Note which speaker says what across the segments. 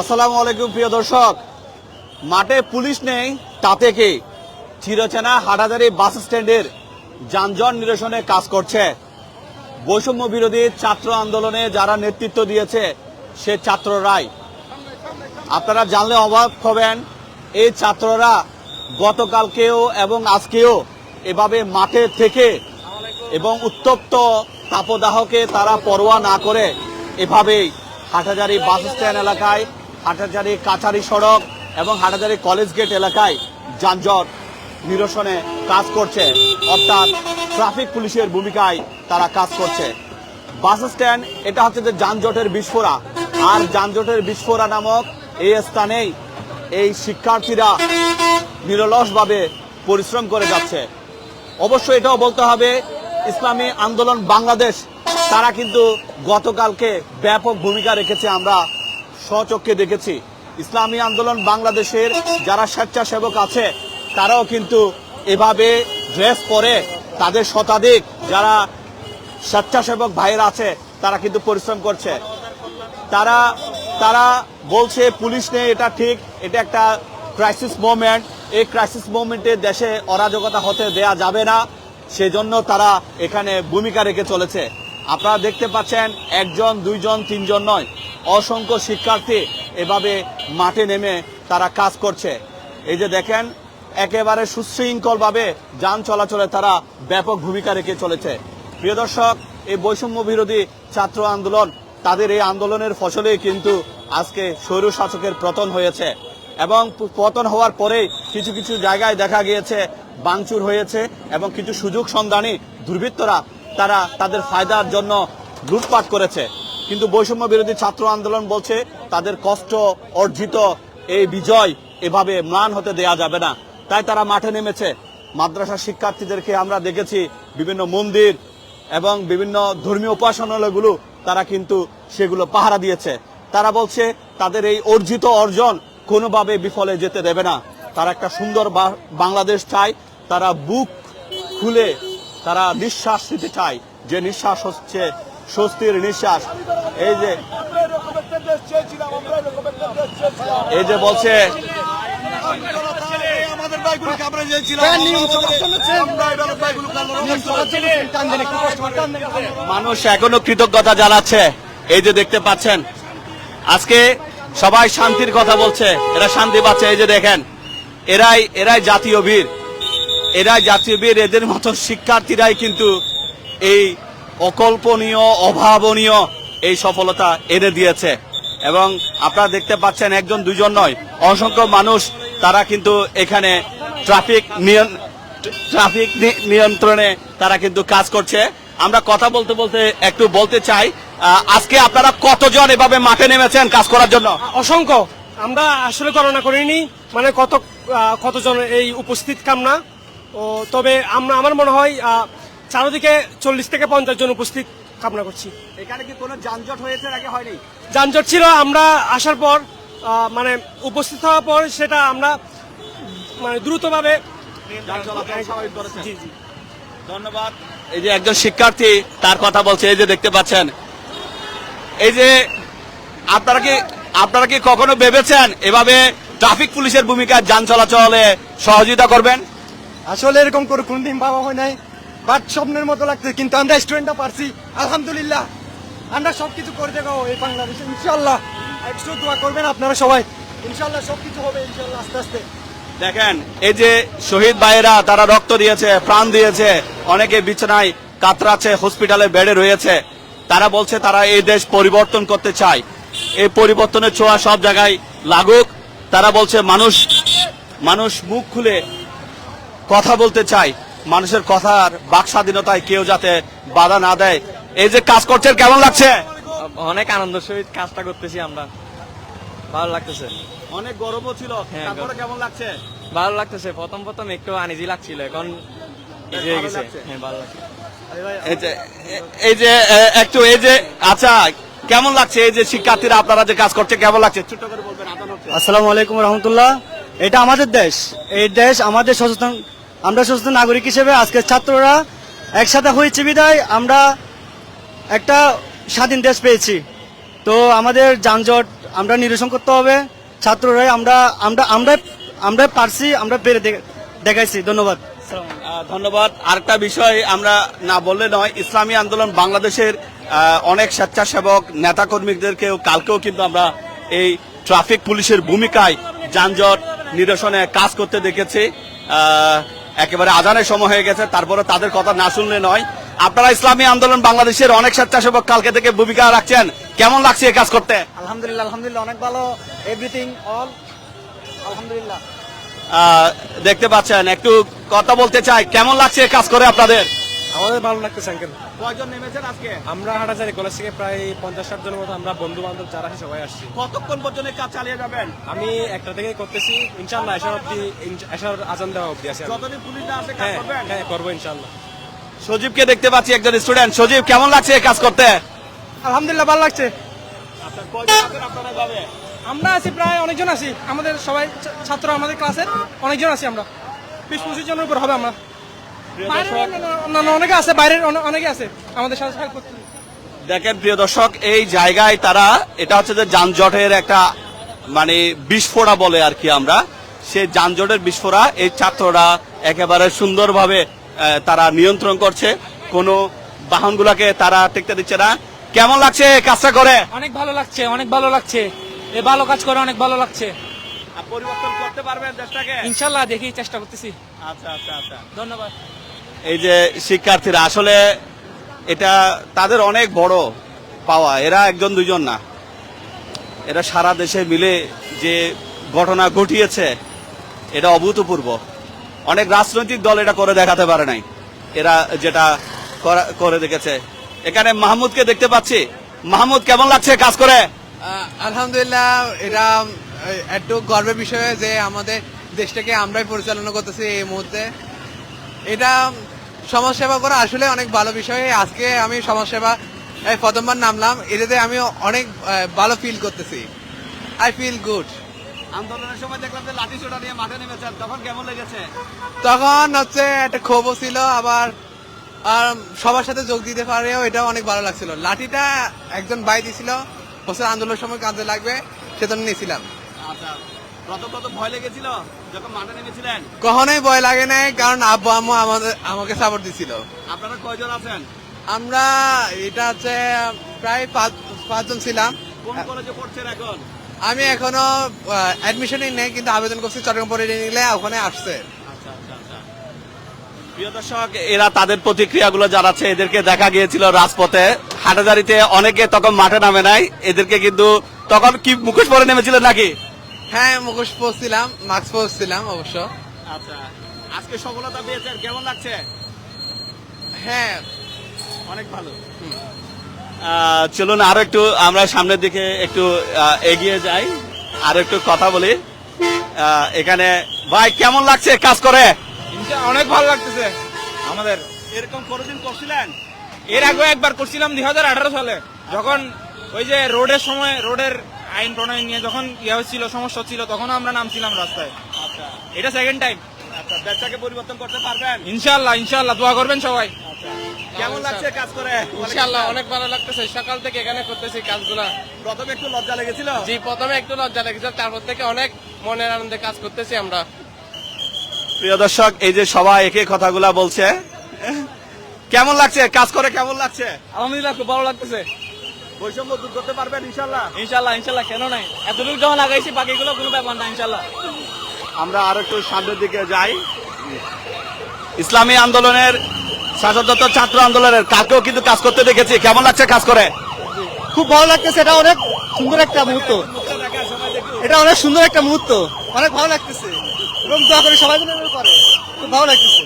Speaker 1: আসসালামু আলাইকুম, প্রিয় দর্শক। মাঠে পুলিশ নেই, তাতে কি? চিরচেনা হাটাজারি বাস স্ট্যান্ডের যানজট নিরসনে কাজ করছে। বৈষম্য বিরোধী ছাত্র আন্দোলনে যারা নেতৃত্ব দিয়েছে, সে ছাত্ররাই আপনারা জানলে অবাক হবেন, এই ছাত্ররা গতকালকেও এবং আজকেও এভাবে মাঠে থেকে এবং উত্তপ্ত তাপদাহকে তারা পরোয়া না করে এভাবেই হাটাজারি বাস স্ট্যান্ড এলাকায় হাটাজারি কাছারি সড়ক এবং হাটাজারি কলেজ গেট এলাকায় যানজট নিরসনে কাজ করছে। অর্থাৎ ট্রাফিক পুলিশের ভূমিকায় তারা কাজ করছে। বাস স্ট্যান্ড, এটা হচ্ছে যে যানজটের বিস্ফোরা। আর যানজটের বিস্ফোরা নামক এই স্থানেই এই শিক্ষার্থীরা নিরলসভাবে পরিশ্রম করে যাচ্ছে। অবশ্য এটাও বলতে হবে, ইসলামী আন্দোলন বাংলাদেশ, তারা কিন্তু গতকালকে ব্যাপক ভূমিকা রেখেছে আমরা স্বচক্ষে দেখেছি। ইসলামী আন্দোলন বাংলাদেশের যারা স্বেচ্ছাসেবক আছে, তারাও কিন্তু এভাবে ড্রেস পরে তাদের শতাধিক যারা স্বেচ্ছাসেবক ভাইয়েরা আছে, তারা কিন্তু পরিশ্রম করছে। তারা তারা বলছে, পুলিশ নেই, এটা ঠিক, এটা একটা ক্রাইসিস মোমেন্ট এই ক্রাইসিস মোমেন্টে দেশে অরাজকতা হতে দেয়া যাবে না। সেজন্য তারা এখানে ভূমিকা রেখে চলেছে। আপনারা দেখতে পাচ্ছেন একজন, দুইজন, তিনজন নয়। অসংখ্য শিক্ষার্থী এভাবে মাঠে নেমে তারা কাজ করছে। এই যে দেখেন, একেবারে সুশৃঙ্খলভাবে যান চলাচলে তারা ব্যাপক ভূমিকা রেখে চলেছে। প্রিয় দর্শক, এই বৈষম্য বিরোধী ছাত্র আন্দোলন তাদের এই আন্দোলনের ফসলে কিন্তু আজকে স্বৈর শাসকের পতন হয়েছে এবং পতন হওয়ার পরে কিছু কিছু জায়গায় দেখা গিয়েছে বাংচুর হয়েছে এবং কিছু সুযোগ সন্ধানী দুর্বৃত্তরা তারা তাদের ফায়দার জন্য লুটপাট করেছে। কিন্তু বৈষম্য বিরোধী ছাত্র আন্দোলন বলছে, তাদের কষ্ট অর্জিত এই বিজয় এভাবে ম্লান হতে দেয়া যাবে না। তাই তারা মাঠে নেমেছে। মাদ্রাসা শিক্ষার্থীদেরকে আমরা দেখেছি, বিভিন্ন মন্দির এবং বিভিন্ন ধর্মীয় উপাসনালয়গুলো, তারা কিন্তু সেগুলো পাহারা দিয়েছে। তারা বলছে, তাদের এই অর্জিত অর্জন কোনোভাবে বিফলে যেতে দেবে না। তারা একটা সুন্দর বাংলাদেশ চায়। তারা বুক খুলে তারা নিঃশ্বাস নিতে চায়। যে নিঃশ্বাস হচ্ছে স্বস্তির নিঃশ্বাস। এই যে এই যে বলছে মানুষ এখনও কৃতজ্ঞতা জানাচ্ছে। এই যে দেখতে পাচ্ছেন। আজকে সবাই শান্তির কথা বলছে। এরা শান্তি পাচ্ছে। এই যে দেখেন। এরাই এরাই জাতীয় বীর। এরাই জাতীয় বীর, এদের মতো শিক্ষার্থীরাই কিন্তু এই অকল্পনীয়, অভাবনীয় এই সফলতা এনে দিয়েছে। এবং আপনারা দেখতে পাচ্ছেন একজন, দুজন নয়, অসংখ্য মানুষ তারা কিন্তু এখানে ট্রাফিক ট্রাফিক নিয়ন্ত্রণে তারা কিন্তু কাজ করছে। আমরা কথা বলতে বলতে একটু বলতে চাই আজকে আপনারা কতজন এভাবে মাঠে নেমেছেন কাজ করার জন্য?
Speaker 2: অসংখ্য। আমরা আসলে গণনা করিনি মানে কত কতজন এই উপস্থিত কামনা ও তবে আমরা আমার মনে হয় চারদিকে চল্লিশ থেকে পঞ্চাশ জন উপস্থিত কামনা করছি।
Speaker 1: এখানে কি কোনো যানজট হয়েছে নাকি হয়নি?
Speaker 2: যানজট ছিল আমরা আসার পর মানে উপস্থিত হওয়ার পর সেটা আমরা মানে দ্রুতভাবে
Speaker 1: ধন্যবাদ। এই যে একজন শিক্ষার্থী তার কথা বলছে এই যে দেখতে পাচ্ছেন। এই যে আপনারা কি আপনারা কি কখনো ভেবেছেন এভাবে ট্রাফিক পুলিশের ভূমিকা যান চলাচলে সহযোগিতা করবেন?
Speaker 3: আসলে এরকম করে কোনদিন পাওয়া হয় নাই। বাট স্বপ্নের মতো লাগছে, কিন্তু আমরা স্টুডেন্টটা পারছি। আলহামদুলিল্লাহ। আমরা সবকিছু করে দেবো এই বাংলাদেশে ইনশাল্লাহ একশো দোয়া করবেন আপনারা সবাই। ইনশাল্লাহ সবকিছু হবে ইনশাল্লাহ আস্তে আস্তে।
Speaker 1: দেখেন, এই যে শহীদ ভাইয়েরা, তারা রক্ত দিয়েছে, প্রাণ দিয়েছে, অনেকে বিছানায় কাতরাচ্ছে হসপিটালে বেডে রয়েছে। তারা বলছে তারা এই দেশ পরিবর্তন করতে চায়। এই পরিবর্তনের ছোঁয়া সব জায়গায় লাগুক। তারা বলছে, মানুষ মানুষ মুখ খুলে কথা বলতে চাই। মানুষের কথার বাক স্বাধীনতায় কেউ যাতে বাধা না দেয়। এই যে কাজ করছেন কেমন লাগছে?
Speaker 4: অনেক আনন্দ সহিত কাজটা করতেছি আমরা। ভালো লাগতেছে।
Speaker 1: অনেক গরমও ছিল।
Speaker 4: হ্যাঁ,
Speaker 1: তারপরে কেমন লাগছে?
Speaker 4: ভালো লাগতেছে। প্রথম প্রথম একটু আনিজি লাগছিল এখন ইজি হয়ে গেছে। হ্যাঁ ভালো লাগছে।
Speaker 1: এই যে একটু এই যে আচ্ছা কেমন লাগছে? এই যে শিক্ষার্থীরা আপনারা যে কাজ করছে কেমন লাগছে? ছোট্ট করে বলবেন
Speaker 5: আসসালামু আলাইকুম রহমতুল্লাহ। এটা আমাদের দেশ। এই দেশ আমাদের সচেতন আমরা সচেতন নাগরিক হিসেবে আজকে ছাত্ররা একসাথে হয়েছে বিদায়, আমরা একটা স্বাধীন দেশ পেয়েছি। তো আমাদের যানজট আমরা নিরসন করতে হবে, ছাত্ররাই আমরা আমরা আমরা আমরা পারছি, আমরা পেরে দেখাইছি। ধন্যবাদ।
Speaker 1: ধন্যবাদ। আরেকটা বিষয় আমরা না বললে নয়, ইসলামী আন্দোলন বাংলাদেশের অনেক স্বেচ্ছাসেবক নেতাকর্মীদেরকেও কালকেও কিন্তু আমরা এই ট্রাফিক পুলিশের ভূমিকায় যানজট নিরসনে কাজ করতে দেখেছি। একেবারে আজানের সময় হয়ে গেছে তারপরে তাদের কথা না শুনলে নয়। আপনারা ইসলামী আন্দোলন বাংলাদেশের অনেক স্বেচ্ছাসেবক কালকে থেকে ভূমিকা রাখছেন। কেমন লাগছে এই কাজ করতে?
Speaker 5: আলহামদুলিল্লাহ আলহামদুলিল্লাহ অনেক ভালো। এভরিথিং অল আলহামদুলিল্লাহ।
Speaker 1: আহ, দেখতে পাচ্ছেন একটু কথা বলতে চাই। কেমন লাগছে এই কাজ করে আপনাদের?
Speaker 2: আমাদের ভালো লাগতেছে আঙ্কেল
Speaker 1: কয়জন নেমেছেন আজকে?
Speaker 2: আমরা হাটাজারি কলেজ থেকে প্রায় পঞ্চাশ ষাট জনের মতো আমরা বন্ধু বান্ধব যারা আছে সবাই আসছি।
Speaker 1: কতক্ষণ পর্যন্ত কাজ চালিয়ে যাবেন?
Speaker 2: আমি একটা থেকে করতেছি ইনশাল্লাহ এসার অব্দি এসার আজান দেওয়া অব্দি আছে
Speaker 1: যতদিন পুলিশ না আসে কাজ
Speaker 2: হ্যাঁ
Speaker 1: করবেন?
Speaker 2: হ্যাঁ করব ইনশাল্লাহ
Speaker 1: সজীবকে দেখতে পাচ্ছি একজন স্টুডেন্ট সজীব কেমন লাগছে কাজ করতে?
Speaker 3: আলহামদুলিল্লাহ ভালো লাগছে।
Speaker 1: আপনার কয়জন আছেন? আপনারা ভাবে
Speaker 3: আমরা আছি প্রায় অনেকজন আছি। আমাদের সবাই ছাত্র আমাদের ক্লাসের অনেকজন আছি আমরা। বিশ পঁচিশ জনের উপর হবে আমরা। অনেকে আছে বাইরের অনেকে আছে। আমাদের সাথে help করতে
Speaker 1: দেখেন প্রিয় দর্শক এই জায়গায় তারা এটা হচ্ছে যে যানজটের একটা মানে বিস্ফোরা বলে আর কি আমরা। সে যানজটের বিস্ফোরা এই ছাত্ররা একেবারে সুন্দরভাবে তারা নিয়ন্ত্রণ করছে। কোনো বাহনগুলোকে তারা টেকতে দিচ্ছে না। কেমন লাগছে কাজটা করে?
Speaker 6: অনেক ভালো লাগছে অনেক ভালো লাগছে। এ ভালো কাজ করে অনেক ভালো লাগছে।
Speaker 1: পরিবর্তন করতে পারবেন দেশটাকে?
Speaker 6: ইনশাল্লাহ দেখি চেষ্টা করতেছি।
Speaker 1: আচ্ছা আচ্ছা আচ্ছা।
Speaker 6: ধন্যবাদ।
Speaker 1: এই যে শিক্ষার্থীরা, আসলে এটা তাদের অনেক বড় পাওয়া। এরা একজন দুজন না। এরা সারা দেশে মিলে যে ঘটনা ঘটিয়েছে, এটা অভূতপূর্ব। অনেক রাজনৈতিক দল এটা করে দেখাতে পারে নাই। এরা যেটা করা- দেখেছে। এখানে মাহমুদকে দেখতে পাচ্ছি। মাহমুদ, কেমন লাগছে কাজ করে?
Speaker 7: আলহামদুলিল্লাহ, এটা একটু গর্বের বিষয় যে আমাদের দেশটাকে আমরাই পরিচালনা করতেছি এই মুহূর্তে। এটা সমাজসেবা করা আসলে অনেক ভালো বিষয়। আজকে আমি সমাজসেবা প্রথমবার নামলাম। এটাতে আমি অনেক ভালো ফিল করতেছি। আই ফিল গুড
Speaker 1: আন্দোলনের সময় দেখলাম যে লাঠি সোটা নিয়ে মাঠে নেমেছেন। তখন কেমন লেগেছে?
Speaker 7: তখন হচ্ছে একটা ক্ষোভও ছিল আবার আর সবার সাথে যোগ দিতে পারেও এটা অনেক ভালো লাগছিল। লাঠিটা একজন দিছিল বছর আন্দোলনের সময় কাজে লাগবে সেজন্য নিয়েছিলাম।
Speaker 1: আচ্ছা। প্রথম প্রথম ভয় লেগেছিল যখন মাঠে নেমেছিলেন।
Speaker 7: কখনোই ভয় লাগে নাই কারণ আব্বু আম্মু আমাদের আমাকে সাপোর্ট দিছিল।
Speaker 1: আপনারা কয়জন আছেন?
Speaker 7: আমরা এটা হচ্ছে প্রায় পাঁচ পাঁচজন ছিলাম।
Speaker 1: কোন কলেজে পড়ছেন এখন?
Speaker 7: আমি এখনও অ্যাডমিশনই নেই কিন্তু আবেদন করছি চট্টগ্রাম পলিটেকনিকলে ওখানে আসছে।
Speaker 1: আচ্ছা আচ্ছা আচ্ছা। প্রিয় দর্শক এরা তাদের প্রতিক্রিয়াগুলো জানাচ্ছে। এদেরকে দেখা গিয়েছিল রাজপথে। হাটাজারিতে অনেকে তখন মাঠে নামে নাই। এদেরকে কিন্তু তখন কি মুখোশ পরে নেমেছিলেন নাকি?
Speaker 7: হ্যাঁ মুখোশ পরছিলাম মাস্ক পরছিলাম অবশ্য।
Speaker 1: আচ্ছা আজকে সফলতা পেয়েছেন কেমন লাগছে?
Speaker 7: হ্যাঁ।
Speaker 1: অনেক ভালো। চলুন আরও একটু আমরা সামনের দিকে একটু আহ, এগিয়ে যাই আর একটু কথা বলি। আহ, এখানে ভাই কেমন লাগছে কাজ করে?
Speaker 8: অনেক ভালো লাগতেছে। আমাদের।
Speaker 1: এরকম কোনোদিন করছিলেন?
Speaker 8: এর আগে একবার করছিলাম দুই হাজার আঠারো সালে। যখন ওই যে রোডের সময় রোডের আইন প্রণয়ন নিয়ে যখন ইয়ে হচ্ছিল সমস্যা ছিল তখন আমরা নামছিলাম রাস্তায়।
Speaker 1: আচ্ছা।
Speaker 8: এটা সেকেন্ড টাইম
Speaker 1: আচ্ছা ব্যবসাকে পরিবর্তন করতে পারবেন?
Speaker 8: ইনশাল্লাহ ইনশাল্লাহ দোয়া করবেন সবাই।
Speaker 1: কেমন লাগছে কাজ করে?
Speaker 9: ইনশাআল্লাহ অনেক ভালো লাগতেছে। সকাল থেকে এখানে করতেছি কাজগুলা।
Speaker 1: প্রথমে একটু লজ্জা লেগেছিল?
Speaker 9: জি প্রথমে একটু লজ্জা লেগেছিল তারপর থেকে অনেক মনের আনন্দে কাজ করতেছি আমরা।
Speaker 1: প্রিয় দর্শক এই যে সবাই একই কথাগুলা বলছে কেমন লাগছে? কাজ করে কেমন লাগছে?
Speaker 6: আলহামদুলিল্লাহ খুব ভালো লাগতেছে।
Speaker 1: বৈষম্য দূর করতে পারবেন ইনশাল্লাহ
Speaker 6: ইনশাল্লাহ ইনশাল্লাহ কেন নাই? এতটুকু যখন লাগাইছি বাকিগুলো কোনো ব্যাপার না ইনশাল্লাহ
Speaker 1: আমরা আরও একটু সামনের দিকে যাই। ইসলামী আন্দোলনের শাসক ছাত্র আন্দোলনের কাকেও কিন্তু কাজ করতে দেখেছি। কেমন লাগছে কাজ করে?
Speaker 5: খুব ভালো লাগতেছে এটা অনেক সুন্দর একটা মুহূর্ত। এটা অনেক সুন্দর একটা মুহূর্ত। অনেক ভালো লাগতেছে। এবং দোয়া করে সবাই মিলে করে। খুব ভালো লাগতেছে।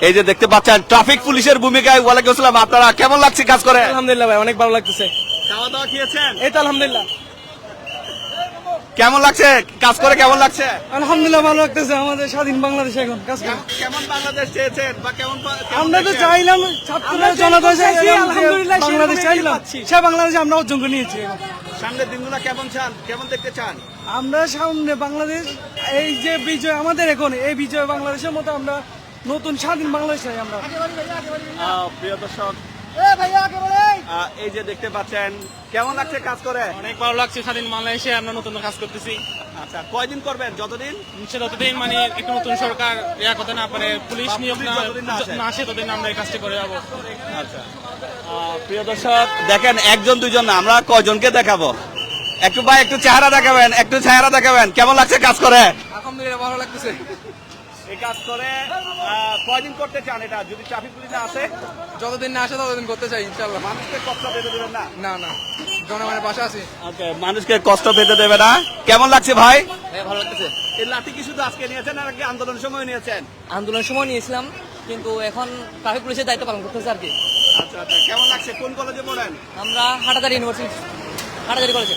Speaker 1: এই যে দেখতে পাচ্ছেন ট্রাফিক পুলিশের ভূমিকায় ওয়ালাইকুম আসসালাম আপনারা কেমন লাগছে কাজ করে?
Speaker 2: আলহামদুলিল্লাহ ভাই অনেক ভালো লাগতেছে।
Speaker 1: খাওয়া দাওয়া খেয়েছেন?
Speaker 2: এই তো আলহামদুলিল্লাহ।
Speaker 1: কেমন লাগছে? কাজ করে কেমন লাগছে?
Speaker 3: আলহামদুলিল্লাহ ভালো লাগতেছে আমাদের স্বাধীন বাংলাদেশে এখন কাজ করে।
Speaker 1: কেমন- বাংলাদেশ চেয়েছেন বা কেমন
Speaker 3: আমরা তো চাইলাম ছাত্ররা জনগণ
Speaker 2: চাইছি, আলহামদুলিল্লাহ,
Speaker 3: বাংলাদেশ চাইলাম। সে বাংলাদেশে আমরা অর্জন করে নিয়েছি।
Speaker 1: সামনের দিনগুলো কেমন চান? কেমন দেখতে চান?
Speaker 3: আমরা সামনে বাংলাদেশ এই যে বিজয় আমাদের এখন এই বিজয় বাংলাদেশের মতো আমরা নতুন স্বাধীন বাংলাদেশ চাই আমরা।
Speaker 1: প্রিয় দর্শক এই যে দেখতে পাচ্ছেন কেমন লাগছে কাজ করে?
Speaker 8: অনেক ভালো লাগছে স্বাধীন বাংলাদেশে আমরা নতুন কাজ করতেছি।
Speaker 1: আচ্ছা কয়দিন করবেন? যতদিন?
Speaker 8: ততদিন মানে একটু নতুন সরকার ইয়া করতে না পারে পুলিশ নিয়োগ না
Speaker 1: আসে।
Speaker 8: ততদিন আমরা এই কাজটি করে যাব।
Speaker 1: আচ্ছা। আহ, প্রিয় দর্শক দেখেন একজন দুইজন না আমরা কয়জনকে দেখাবো? একটু ভাই একটু চেহারা দেখাবেন একটু চেহারা দেখাবেন। কেমন লাগছে কাজ করে?
Speaker 7: আলহামদুলিল্লাহ ভালো লাগতেছে।
Speaker 1: এই কাজ করে কয়দিন করতে চান এটা? যদি ট্রাফিক পুলিশ না আসে?
Speaker 7: যতদিন না আসে ততদিন করতে চাই ইনশাল্লাহ
Speaker 1: মানুষকে কষ্ট পেতে দেবেন না?
Speaker 7: না না। জনগণের পাশে আছি।
Speaker 1: ওকে মানুষকে কষ্ট পেতে দেবে না। কেমন লাগছে ভাই?
Speaker 6: ভালো লাগতেছে।
Speaker 1: এই লাঠি কি শুধু আজকে নিয়েছেন নাকি আন্দোলন সময় নিয়েছেন?
Speaker 6: আন্দোলন সময় নিয়েছিলাম কিন্তু এখন ট্রাফিক পুলিশের দায়িত্ব পালন করতেছে আর কি।
Speaker 1: আচ্ছা আচ্ছা। কেমন লাগছে? কোন কলেজে পড়েন?
Speaker 6: আমরা হাটাদারি ইউনিভার্সিটি হাটাদারি কলেজে।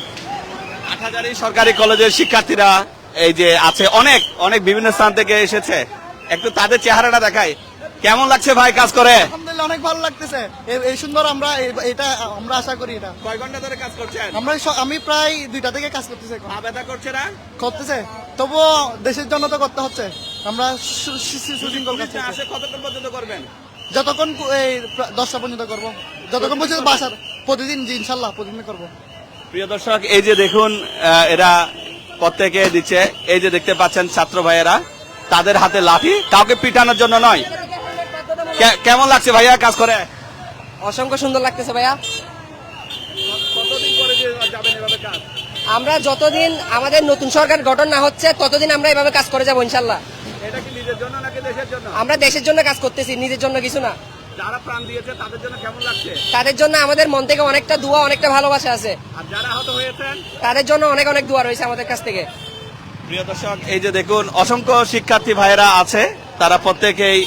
Speaker 1: আটহাজারি সরকারি কলেজের শিক্ষার্থীরা এই যে আছে অনেক অনেক বিভিন্ন স্থান থেকে এসেছে। একটু তাদের চেহারাটা দেখাই। কেমন লাগছে ভাই কাজ করে?
Speaker 5: আলহামদুলিল্লাহ অনেক ভালো লাগতেছে। এই- সুন্দর আমরা এটা আমরা আশা করি এটা।
Speaker 1: কয় ঘণ্টা ধরে কাজ করছেন?
Speaker 5: আমরা আমি প্রায় দুইটা থেকে কাজ করতেছি এখন।
Speaker 1: ব্যথা করছে না?
Speaker 5: করতেছে। তবুও দেশের জন্য তো করতে হচ্ছে। আমরা
Speaker 1: না
Speaker 5: করতেছি।
Speaker 1: আসে কতক্ষণ পর্যন্ত করবেন?
Speaker 5: যতক্ষণ এই দশটা পর্যন্ত করব। যতক্ষণ পর্যন্ত বাসার প্রতিদিন জি ইনশাল্লাহ প্রতিদিন করব।
Speaker 1: প্রিয় দর্শক এই যে দেখুন এরা প্রত্যেকে দিচ্ছে। এই যে দেখতে পাচ্ছেন ছাত্র ভাইয়েরা তাদের হাতে লাঠি কাউকে পিটানোর জন্য নয়। কেমন লাগছে ভাইয়া কাজ করে?
Speaker 6: অসংখ্য সুন্দর লাগতেছে ভাইয়া।
Speaker 1: কতদিন পরে যাবেন এভাবে কাজ
Speaker 6: আমরা যতদিন আমাদের নতুন সরকার গঠন না হচ্ছে ততদিন আমরা এভাবে কাজ করে যাব ইনশাল্লাহ।
Speaker 1: নিজের দেশের জন্য?
Speaker 6: আমরা দেশের জন্য কাজ করতেছি নিজের জন্য কিছু না।
Speaker 1: যারা প্রাণ দিয়েছে তাদের জন্য কেমন লাগছে?
Speaker 6: তাদের জন্য আমাদের মন থেকে অনেকটা দোয়া অনেকটা ভালোবাসা আছে।
Speaker 1: আর যারা আহত হয়েছেন?
Speaker 6: তাদের জন্য অনেক অনেক দোয়া রয়েছে আমাদের কাছ থেকে।
Speaker 1: প্রিয় দর্শক এই যে দেখুন অসংখ্য শিক্ষার্থী ভাইয়েরা আছে। তারা প্রত্যেকেই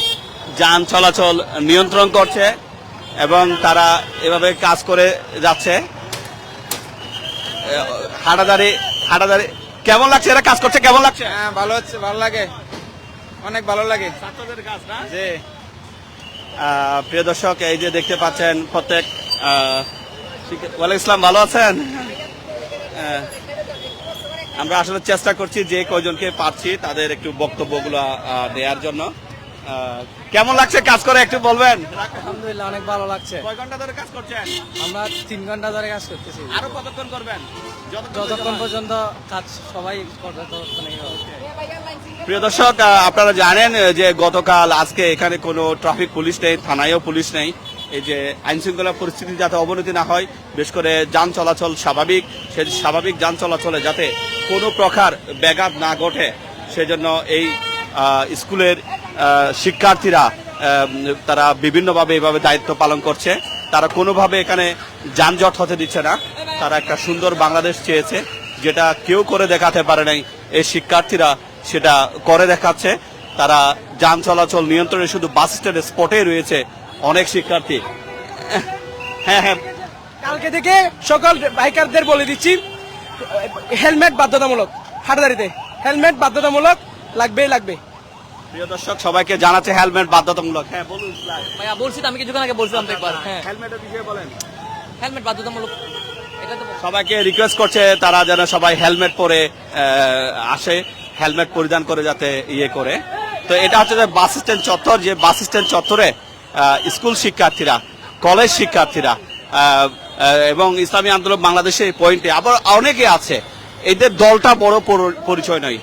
Speaker 1: যান চলাচল নিয়ন্ত্রণ করছে এবং তারা এভাবে কাজ করে যাচ্ছে। হাটাদারি হাটাদারি কেমন লাগছে? এরা কাজ করছে কেমন লাগছে?
Speaker 7: হ্যাঁ ভালো হচ্ছে ভালো লাগে। অনেক ভালো লাগে।
Speaker 1: ছাত্রদের কাজ না?
Speaker 7: জি।
Speaker 1: প্রিয় দর্শক এই যে দেখতে পাচ্ছেন প্রত্যেক ওয়ালাইকুম ইসলাম ভালো আছেন? আমরা আসলে চেষ্টা করছি যে কয়জনকে পাচ্ছি তাদের একটু বক্তব্যগুলো দেওয়ার জন্য। কেমন লাগছে কাজ করে একটু বলবেন?
Speaker 4: আলহামদুলিল্লাহ অনেক ভালো লাগছে।
Speaker 1: কয় ঘণ্টা ধরে কাজ করছেন?
Speaker 4: আমরা তিন ঘণ্টা ধরে কাজ করতেছি।
Speaker 1: আরও কতক্ষণ করবেন?
Speaker 4: যতক্ষণ পর্যন্ত কাজ সবাই হবে।
Speaker 1: প্রিয় দর্শক আপনারা জানেন যে গতকাল আজকে এখানে কোনো ট্রাফিক পুলিশ নেই, থানায়ও পুলিশ নেই। এই যে আইন শৃঙ্খলা পরিস্থিতি যাতে অবনতি না হয় বেশ করে যান চলাচল স্বাভাবিক সে স্বাভাবিক যান চলাচলে যাতে কোনো প্রকার ব্যাঘাত না ঘটে, সেজন্য এই স্কুলের শিক্ষার্থীরা তারা বিভিন্নভাবে এইভাবে দায়িত্ব পালন করছে। তারা কোনোভাবে এখানে যানজট হতে দিচ্ছে না। তারা একটা সুন্দর বাংলাদেশ চেয়েছে, যেটা কেউ করে দেখাতে পারে নাই। এই শিক্ষার্থীরা সেটা করে দেখাচ্ছে। তারা যান চলাচল নিয়ন্ত্রণে শুধু বাস স্ট্যান্ডের স্পটে রয়েছে অনেক শিক্ষার্থী। হ্যাঁ হ্যাঁ।
Speaker 2: কালকে থেকে সকল বাইকারদের বলে দিচ্ছি হেলমেট বাধ্যতামূলক হাটাদারিতে। হেলমেট বাধ্যতামূলক লাগবেই লাগবে
Speaker 1: প্রিয় দর্শক সবাইকে জানাচ্ছে হেলমেট বাধ্যতামূলক। হ্যাঁ বলুন
Speaker 6: ভাইয়া বলছি আমি কিছুক্ষণ আগে বলছিলাম একবার। হ্যাঁ।
Speaker 1: হেলমেটের বিষয়ে বলেন।
Speaker 6: হেলমেট বাধ্যতামূলক
Speaker 1: সবাইকে রিকোয়েস্ট করছে তারা যেন সবাই হেলমেট পরে আহ, আসে। হেলমেট পরিধান করে যাতে ইয়ে করে। তো এটা হচ্ছে যে বাস স্ট্যান্ড চত্বর, যে বাস স্ট্যান্ড চত্বরে স্কুল শিক্ষার্থীরা, কলেজ শিক্ষার্থীরা এবং ইসলামী আন্দোলন বাংলাদেশের এই পয়েন্টে আবার অনেকে আছে, এদের দলটা বড় পরিচয় নয়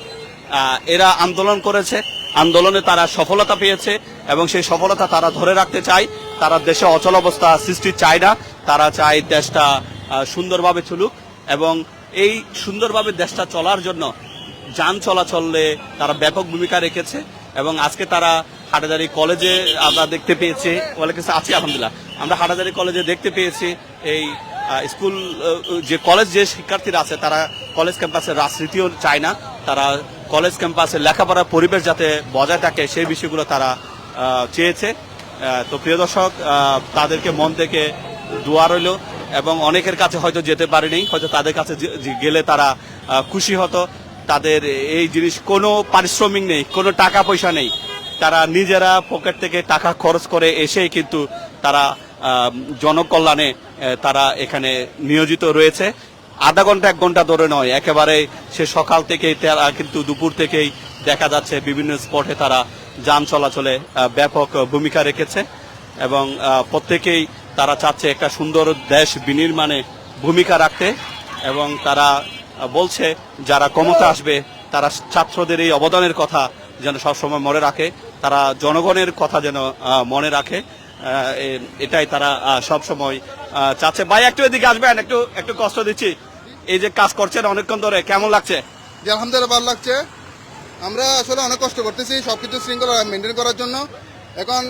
Speaker 1: এরা আন্দোলন করেছে, আন্দোলনে তারা সফলতা পেয়েছে, এবং সেই সফলতা তারা ধরে রাখতে চায়। তারা দেশে অচল অবস্থা সৃষ্টি চায় না, তারা চায় দেশটা সুন্দরভাবে চলুক, এবং এই সুন্দরভাবে দেশটা চলার জন্য যান চলাচলে তারা ব্যাপক ভূমিকা রেখেছে এবং আজকে তারা হাটাজারি কলেজে আমরা দেখতে পেয়েছি ওয়ালাইকুম আসসালাম, আছি আলহামদুলিল্লাহ। আমরা হাটাজারি কলেজে দেখতে পেয়েছি এই স্কুল যে কলেজ যে শিক্ষার্থীরা আছে তারা কলেজ ক্যাম্পাসে রাজনীতিও চায় না। তারা কলেজ ক্যাম্পাসে লেখাপড়ার পরিবেশ যাতে বজায় থাকে সেই বিষয়গুলো তারা চেয়েছে। তো প্রিয় দর্শক তাদেরকে মন থেকে দোয়া রইল এবং অনেকের কাছে হয়তো যেতে পারেনি হয়তো তাদের কাছে গেলে তারা খুশি হতো। তাদের এই জিনিস কোনো পারিশ্রমিক নেই, কোনো টাকা পয়সা নেই। তারা নিজেরা পকেট থেকে টাকা খরচ করে এসেই কিন্তু তারা জনকল্যাণে তারা এখানে নিয়োজিত রয়েছে। আধা ঘণ্টা, এক ঘণ্টা ধরে নয়, একেবারে সে সকাল থেকেই তারা কিন্তু দুপুর থেকেই দেখা যাচ্ছে বিভিন্ন স্পটে তারা যান চলাচলে ব্যাপক ভূমিকা রেখেছে এবং প্রত্যেকেই তারা চাচ্ছে একটা সুন্দর দেশ বিনির্মাণে ভূমিকা রাখতে এবং তারা বলছে, যারা ক্ষমতা আসবে, তারা ছাত্রদের এই অবদানের কথা যেন সবসময় মনে রাখে, তারা জনগণের কথা যেন মনে রাখে। এটাই তারা সব সময় চাচ্ছে। ভাই, একটু এদিকে আসবেন, একটু একটু কষ্ট দিচ্ছি। এই যে কাজ করছেন অনেকক্ষণ ধরে, কেমন লাগছে?
Speaker 10: যে আলহামদুলিল্লাহ, ভালো লাগছে। আমরা আসলে অনেক কষ্ট করতেছি সবকিছু শৃঙ্খলা মেনটেন করার জন্য। এখন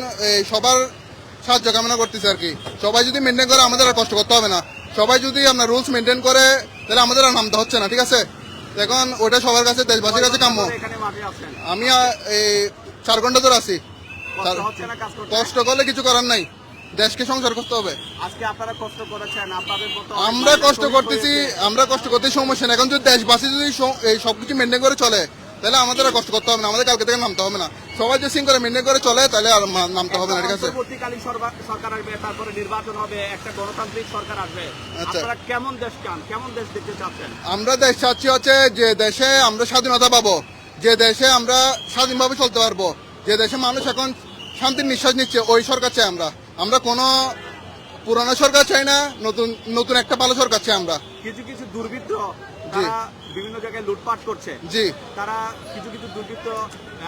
Speaker 10: সবার সাহায্য কামনা করতেছি আর কি। সবাই যদি মেনটেন করে, আমাদের আর কষ্ট করতে হবে না। সবাই যদি আপনার রুলস মেনটেন করে তাহলে আমাদের আর নামতে হচ্ছে না ঠিক আছে? এখন ওটা সবার কাছে দেশবাসীর কাছে কাম্য। আমি এই চার ঘণ্টা ধরে আছি।
Speaker 1: কষ্ট
Speaker 10: করলে কিছু করার নাই। দেশকে সংসার করতে হবে। আমরা কষ্ট করতেছি আমরা কষ্ট করতে সমস্যা না। এখন যদি দেশবাসী যদি এই সবকিছু মেনটেন করে চলে তাহলে আমাদের আর কষ্ট করতে হবে না আমাদের কালকে থেকে নামতে হবে না। সবাই যে সিং করে মেনটেন করে চলে তাহলে আর নামতে হবে না ঠিক আছে?
Speaker 1: সরকার আসবে তারপরে নির্বাচন হবে একটা গণতান্ত্রিক সরকার আসবে।
Speaker 10: আচ্ছা।
Speaker 1: আপনারা কেমন দেশ চান? কেমন দেশ দেখতে চাচ্ছেন?
Speaker 10: আমরা দেশ চাচ্ছি হচ্ছে যে দেশে আমরা স্বাধীনতা পাবো যে দেশে আমরা স্বাধীনভাবে চলতে পারব যে দেশে মানুষ এখন শান্তির নিঃশ্বাস নিচ্ছে ওই সরকার চাই আমরা। আমরা কোনো পুরানো সরকার চাই না নতুন নতুন একটা ভালো সরকার চাই আমরা।
Speaker 1: কিছু কিছু দুর্বৃত্ত বিভিন্ন জায়গায় লুটপাট করছে।
Speaker 10: জি।
Speaker 1: তারা কিছু কিছু দুর্বৃত্ত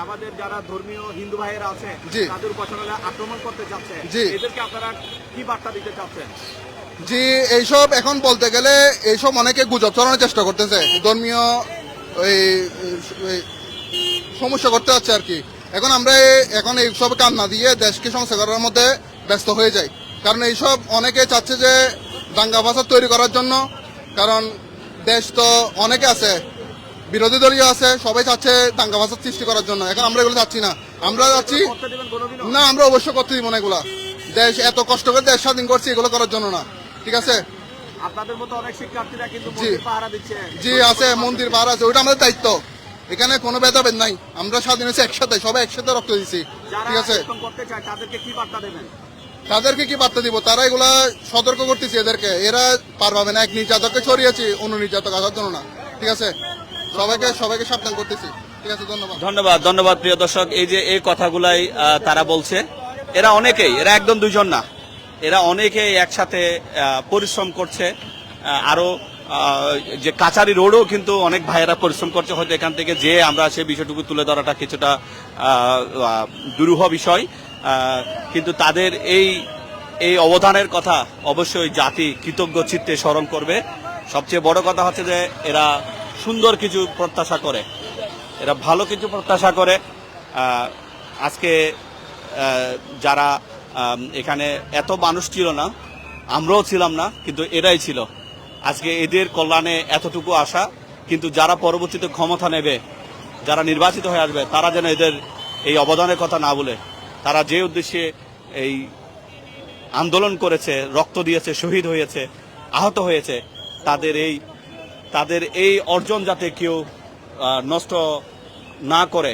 Speaker 1: আমাদের যারা ধর্মীয় হিন্দু ভাইয়েরা আছে। তাদের আসলে আক্রমণ করতে চাচ্ছে
Speaker 10: জি।
Speaker 1: এদেরকে আপনারা কি বার্তা দিতে চাচ্ছেন?
Speaker 10: জি এইসব এখন বলতে গেলে এইসব অনেকে গুজব চলানোর চেষ্টা করতেছে। ধর্মীয় সমস্যা করতে হচ্ছে আর কি। এখন আমরা এখন এইসব কান না দিয়ে দেশকে সংস্কার করার মধ্যে ব্যস্ত হয়ে যাই। কারণ এইসব অনেকে চাচ্ছে যে দাঙ্গা ফাসাদ তৈরি করার জন্য। কারণ দেশ তো অনেকে আছে বিরোধী দলীয় আছে সবাই চাচ্ছে দাঙ্গা ফাসাদ সৃষ্টি করার জন্য। এখন আমরা এগুলো চাচ্ছি না। আমরা চাচ্ছি না আমরা অবশ্যই করতে দিব না এগুলা। দেশ এত কষ্ট করে দেশ স্বাধীন করছি এগুলো করার জন্য না। ঠিক আছে?
Speaker 1: আপনাদের মতো অনেক শিক্ষার্থীরা কিন্তু
Speaker 10: জি।
Speaker 1: পাহারা দিচ্ছে।
Speaker 10: জি আছে মন্দির বার আছে ওইটা আমাদের দায়িত্ব। এখানে কোনো ভেদাভেদ নাই। আমরা স্বাধীন হয়েছি একসাথে সবাই একসাথে রক্ত দিচ্ছি ঠিক আছে?
Speaker 1: করতে চায় তাদেরকে কি বার্তা দেবেন?
Speaker 10: তাদেরকে কি বার্তা দিব? তারা এগুলা সতর্ক করতেছি এদেরকে। এরা পার পাবে না, এক নির্যাতককে ছড়িয়েছি, অন্য নির্যাতক আসার জন্য না। ঠিক আছে? সবাইকে সবাইকে সাবধান করতেছি। ঠিক আছে, ধন্যবাদ।
Speaker 1: ধন্যবাদ ধন্যবাদ প্রিয় দর্শক। এই যে এই কথাগুলাই তারা বলছে, এরা অনেকেই, এরা একদম দুজন না। এরা অনেকেই একসাথে পরিশ্রম করছে। আরও যে কাচারি রোডও কিন্তু অনেক ভাইয়েরা পরিশ্রম করছে। হয়তো এখান থেকে যে আমরা সেই বিষয়টুকু তুলে ধরাটা কিছুটা দুরূহ বিষয়। কিন্তু তাদের এই এই অবদানের কথা অবশ্যই জাতি কৃতজ্ঞ চিত্তে স্মরণ করবে। সবচেয়ে বড় কথা হচ্ছে যে এরা সুন্দর কিছু প্রত্যাশা করে। এরা ভালো কিছু প্রত্যাশা করে। আজকে যারা এখানে এত মানুষ ছিল না, আমরাও ছিলাম না, কিন্তু এরাই ছিল। আজকে এদের কল্যাণে এতটুকু আশা, কিন্তু যারা পরবর্তীতে ক্ষমতা নেবে, যারা নির্বাচিত হয়ে আসবে, তারা যেন এদের এই অবদানের কথা না বলে। তারা যে উদ্দেশ্যে এই আন্দোলন করেছে, রক্ত দিয়েছে, শহীদ হয়েছে, আহত হয়েছে, তাদের এই তাদের এই অর্জন যাতে কেউ নষ্ট না করে,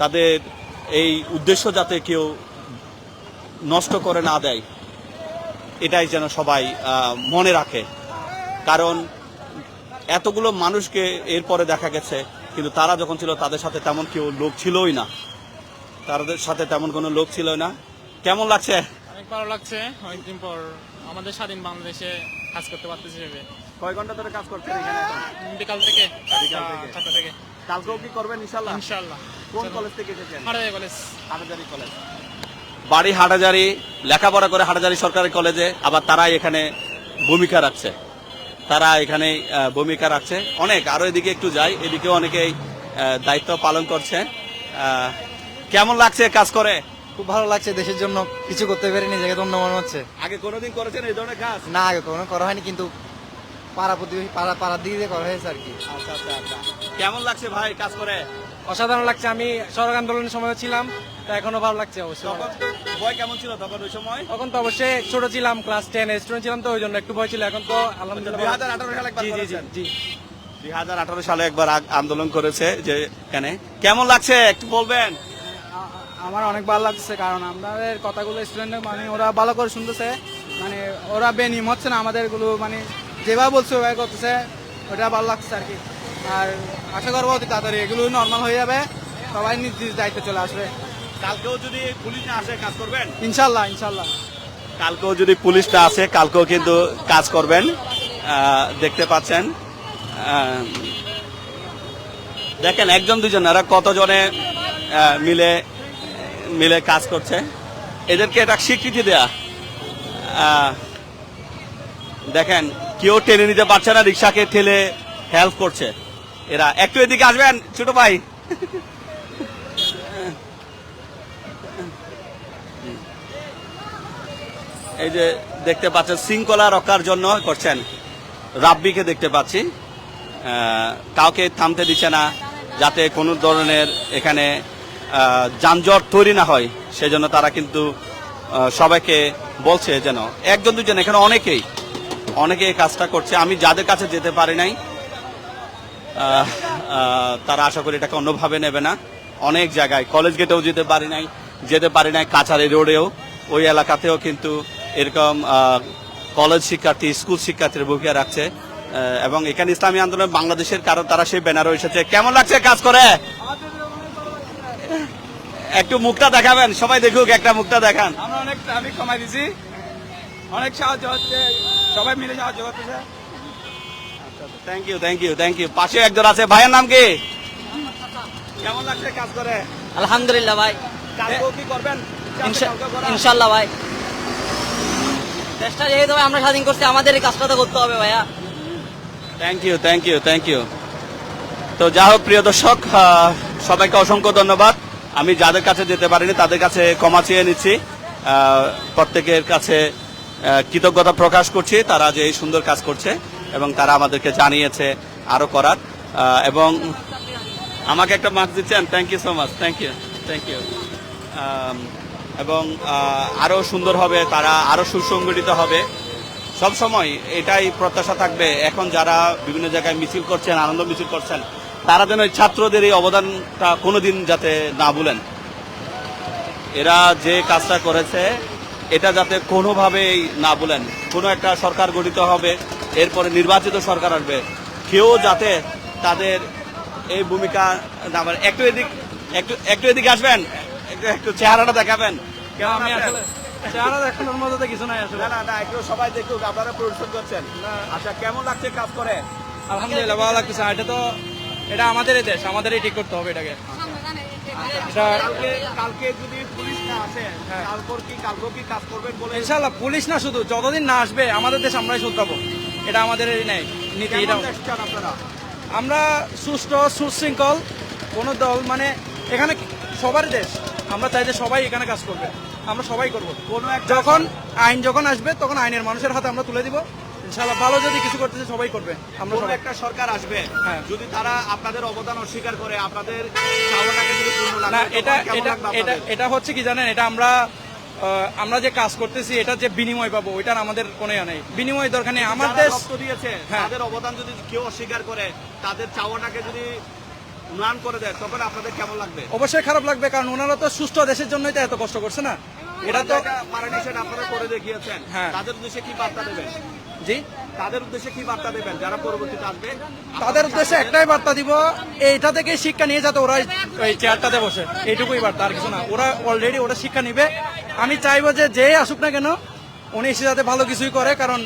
Speaker 1: তাদের এই উদ্দেশ্য যাতে কেউ নষ্ট করে না দেয়, এটাই যেন সবাই মনে রাখে। কারণ এতগুলো মানুষকে এরপরে দেখা গেছে, কিন্তু তারা যখন ছিল তাদের সাথে তেমন কেউ লোক ছিলই না। তাদের সাথে তেমন কোনো লোক ছিল না। কেমন লাগছে?
Speaker 9: অনেক ভালো লাগছে। অনেকদিন পর আমাদের স্বাধীন বাংলাদেশে কাজ করতে পারতেছি ভেবে।
Speaker 1: কয় ঘণ্টা ধরে কাজ করছেন এখানে?
Speaker 9: বিকাল থেকে।
Speaker 1: বিকাল থেকে।
Speaker 9: চারটা থেকে।
Speaker 1: কালকেও কি করবেন ইনশাল্লাহ
Speaker 9: ইনশাল্লাহ
Speaker 1: কোন কলেজ থেকে এসেছেন?
Speaker 9: হাটাই কলেজ
Speaker 1: হাটাজারি কলেজ বাড়ি হাটাজারি লেখাপড়া করে হাটাজারি সরকারি কলেজে আবার তারাই এখানে ভূমিকা রাখছে। তারা এখানে ভূমিকা রাখছে। অনেক আরও এদিকে একটু যাই। এদিকেও অনেকেই দায়িত্ব পালন করছে। আহ, কেমন লাগছে কাজ করে?
Speaker 5: খুব ভালো লাগছে দেশের জন্য। কিছু করতে পেরে নিজেকে ধন্য মনে হচ্ছে।
Speaker 1: আগে কোনোদিন করেছেন এই ধরনের কাজ?
Speaker 5: না আগে কখনো করা হয়নি কিন্তু পাড়া প্রতিবেশী পাড়া পাড়ার দিকে করা হয়েছে আর কি।
Speaker 1: আচ্ছা আচ্ছা আচ্ছা। কেমন লাগছে ভাই কাজ করে?
Speaker 2: অসাধারণ লাগছে আমি সড়ক আন্দোলনের সময় ছিলাম তা এখনও ভালো লাগছে অবশ্যই।
Speaker 1: তখন ভয় কেমন ছিল তখন ওই সময়?
Speaker 2: তখন তো অবশ্যই ছোট ছিলাম ক্লাস টেন স্টুডেন্ট ছিলাম তো ওই জন্য একটু ভয় ছিল এখন তো
Speaker 1: দুই
Speaker 2: আলহামদুলিল্লাহ
Speaker 1: হাজার আঠারো সালে
Speaker 2: জি জি জি জি।
Speaker 1: দুই হাজার আঠারো সালে একবার আন্দোলন করেছে যে এখানে। কেমন লাগছে একটু বলবেন?
Speaker 11: আমার অনেক ভালো লাগছে কারণ আমাদের কথাগুলো স্টুডেন্ট মানে ওরা ভালো করে শুনতেছে। মানে ওরা বেনিম হচ্ছে না আমাদেরগুলো মানে যেভাবে বলছে ওভাবে করতেছে ওটা ভালো লাগছে আর কি। আর আশা করব অতি তাড়াতাড়ি এগুলো নর্মাল হয়ে যাবে সবাই নিজ নিজ দায়িত্বে চলে আসবে।
Speaker 1: কালকেও যদি পুলিশ না আসে কাজ করবেন?
Speaker 11: ইনশাল্লাহ ইনশাল্লাহ।
Speaker 1: কালকেও যদি পুলিশটা আসে কালকেও কিন্তু কাজ করবেন দেখতে পাচ্ছেন। দেখেন একজন দুজন এরা কতজনে মিলে মিলে কাজ করছে। এদেরকে এটা স্বীকৃতি দেয়া। দেখেন, কেউ টেনে নিতে পারছে না রিক্সাকে ঠেলে হেল্প করছে। এরা একটু এদিকে আসবেন, ছোট ভাই। এই যে দেখতে পাচ্ছেন, শৃঙ্খলা রক্ষার জন্য করছেন। রাব্বিকে দেখতে পাচ্ছি। কাউকে থামতে দিচ্ছে না, যাতে কোনো ধরনের এখানে যানজট তৈরি না হয়, সেজন্য তারা কিন্তু সবাইকে বলছে যেন একজন দুজন, এখানে অনেকেই অনেকে এই কাজটা করছে। আমি যাদের কাছে যেতে পারি নাই তারা আশা করি এটাকে অন্যভাবে নেবে না। অনেক জায়গায় কলেজ গেটেও যেতে পারি নাই, যেতে পারি নাই কাছারি রোডেও ওই এলাকাতেও কিন্তু এরকম কলেজ শিক্ষার্থী স্কুল শিক্ষার্থীর ভূমিকা রাখছে। এবং এখানে ইসলামী আন্দোলন বাংলাদেশের কারণ, তারা সেই ব্যানারও এসেছে। কেমন লাগছে কাজ করে? একটু মুখটা দেখাবেন সবাই দেখুক একটা মুখটা দেখান।
Speaker 8: আমরা অনেক ট্রাফিক কমাই দিছি। অনেক সাহায্য হচ্ছে সবাই মিলে সাহায্য করতেছে।
Speaker 1: Thank you thank you thank you পাশে একজন আছে ভাইয়ের নাম কি? কেমন লাগছে কাজ করে?
Speaker 6: আলহামদুলিল্লাহ ভাই।
Speaker 1: কি করবেন?
Speaker 6: ইনশাল্লাহ ভাই। দেশটা যেহেতু আমরা স্বাধীন করছি আমাদের এই কাজটা তো করতে হবে ভাইয়া।
Speaker 1: Thank you thank you thank you তো যা হোক প্রিয় দর্শক আহ, সবাইকে অসংখ্য ধন্যবাদ। আমি যাদের কাছে যেতে পারিনি তাদের কাছে ক্ষমা চেয়ে নিচ্ছি। প্রত্যেকের কাছে কৃতজ্ঞতা প্রকাশ করছি তারা যে এই সুন্দর কাজ করছে এবং তারা আমাদেরকে জানিয়েছে আরও করার। এবং আমাকে একটা মার্কস দিচ্ছেন। Thank you so much thank you thank you এবং আহ, আরও সুন্দর হবে তারা আরও সুসংগঠিত হবে। সব সময় এটাই প্রত্যাশা থাকবে। এখন যারা বিভিন্ন জায়গায় মিছিল করছেন আনন্দ মিছিল করছেন তারা যেন ছাত্রদের এই অবদানটা কোনোদিন যাতে না ভুলেন। এরা যে কাজটা করেছে এটা যাতে কোনোভাবেই না বলেন কোনো একটা সরকার গঠিত হবে এরপরে নির্বাচিত সরকার আসবে। কেউ যাতে তাদের এই ভূমিকা না মানে একটু এদিক একটু একটু এদিকে আসবেন একটু একটু চেহারাটা দেখাবেন। কেমন
Speaker 11: আমি আসলে চেহারা দেখানোর মতো তো কিছু নাই আসলে।
Speaker 1: না না একটু সবাই দেখুক আপনারা পরিশ্রম করছেন। আচ্ছা কেমন লাগছে কাজ করে?
Speaker 11: আলহামদুলিল্লাহ ভালো লাগতেছে। এটা তো এটা আমাদেরই দেশ আমাদেরই ঠিক করতে হবে এটাকে।
Speaker 1: বলে?
Speaker 11: ইনশাল্লাহ পুলিশ না শুধু যতদিন না আসবে আমাদের দেশ আমরাই শুধরাবো। এটা আমাদের নেই নীতি এটা আমরা সুষ্ঠু সুশৃঙ্খল কোন দল মানে এখানে সবার দেশ আমরা চাই যে সবাই এখানে কাজ করবে। আমরা সবাই করব।
Speaker 1: কোনো
Speaker 11: যখন আইন যখন আসবে তখন আইনের মানুষের হাতে আমরা তুলে দিব। ইনশাল্লাহ ভালো যদি কিছু করতেছে সবাই করবে। আমরা
Speaker 1: কোনো
Speaker 11: সবাই
Speaker 1: একটা সরকার আসবে
Speaker 11: হ্যাঁ।
Speaker 1: যদি তারা আপনাদের অবদান অস্বীকার করে আপনাদের চাওয়াটাকে যদি পূর্ণ না
Speaker 11: না এটা এটা এটা এটা হচ্ছে কি জানেন এটা আমরা আমরা যে কাজ করতেছি এটা যে বিনিময় পাবো ওইটার আমাদের কোনো ইয়ে নেই। বিনিময় দরকার নেই আমার দেশ
Speaker 1: দিয়েছে
Speaker 11: হ্যাঁ।
Speaker 1: তাদের অবদান যদি কেউ অস্বীকার করে তাদের চাওয়াটাকে যদি ম্লান করে দেয় তখন আপনাদের কেমন লাগবে?
Speaker 11: অবশ্যই খারাপ লাগবে কারণ ওনারা তো সুস্থ দেশের জন্যই তো এত কষ্ট করছে না। এটা তো
Speaker 1: আপনারা করে দেখিয়েছেন।
Speaker 11: হ্যাঁ।
Speaker 1: তাদের উদ্দেশ্যে কি বার্তা দেবেন?
Speaker 11: জি।
Speaker 1: তাদের উদ্দেশ্যে কি বার্তা দেবেন? যারা পরবর্তীতে আসবে
Speaker 11: তাদের উদ্দেশ্যে একটাই বার্তা দিব এইটা থেকে শিক্ষা নিয়ে যাতে ওরা ওই চেয়ারটাতে বসে। এইটুকুই বার্তা আর কিছু না। ওরা অলরেডি ওরা শিক্ষা নিবে। আমি চাইব যে যে আসুক না কেন উনি এসে যাতে ভালো কিছুই করে কারণ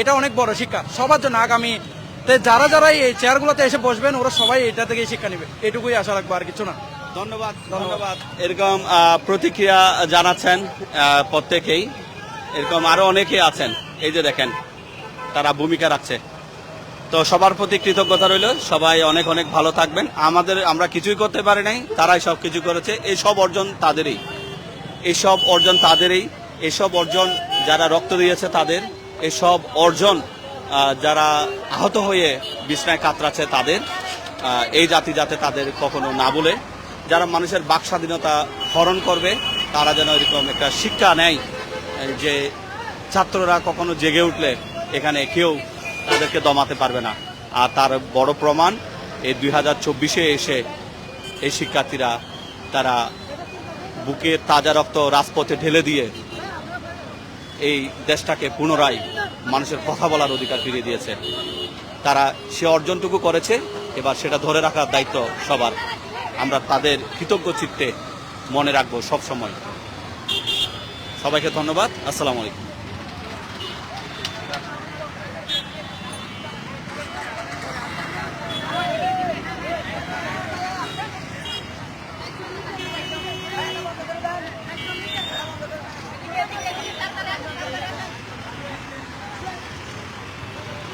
Speaker 11: এটা অনেক বড় শিক্ষা। সবার জন্য আগামী যারা যারা এই চেয়ারগুলোতে এসে বসবেন ওরা সবাই এটা থেকে শিক্ষা নিবে। এটুকুই আশা রাখব আর কিছু না।
Speaker 1: ধন্যবাদ ধন্যবাদ। এরকম প্রতিক্রিয়া জানাচ্ছেন প্রত্যেকেই। এরকম আরও অনেকে আছেন। এই যে দেখেন তারা ভূমিকা রাখছে। তো সবার প্রতি কৃতজ্ঞতা রইল। সবাই অনেক অনেক ভালো থাকবেন। আমাদের, আমরা কিছুই করতে পারি নাই। তারাই সব কিছু করেছে। এই সব অর্জন তাদেরই। এইসব অর্জন তাদেরই। এসব অর্জন যারা রক্ত দিয়েছে তাদের। এসব অর্জন যারা আহত হয়ে বিছনায় কাতরাচ্ছে তাদের। এই জাতি যাতে তাদের কখনো না বলে যারা মানুষের বাক স্বাধীনতা হরণ করবে, তারা যেন এরকম একটা শিক্ষা নেয়, যে ছাত্ররা কখনো জেগে উঠলে এখানে কেউ তাদেরকে দমাতে পারবে না। আর তার বড় প্রমাণ, এই দুই হাজার চব্বিশে এসে এই শিক্ষার্থীরা তারা বুকে তাজা রক্ত রাজপথে ঢেলে দিয়ে এই দেশটাকে পুনরায় মানুষের কথা বলার অধিকার ফিরিয়ে দিয়েছে। তারা সে অর্জনটুকু করেছে, এবার সেটা ধরে রাখার দায়িত্ব সবার। আমরা তাদের কৃতজ্ঞ চিত্তে মনে রাখব সব সময় সবাইকে ধন্যবাদ। আসসালামু আলাইকুম।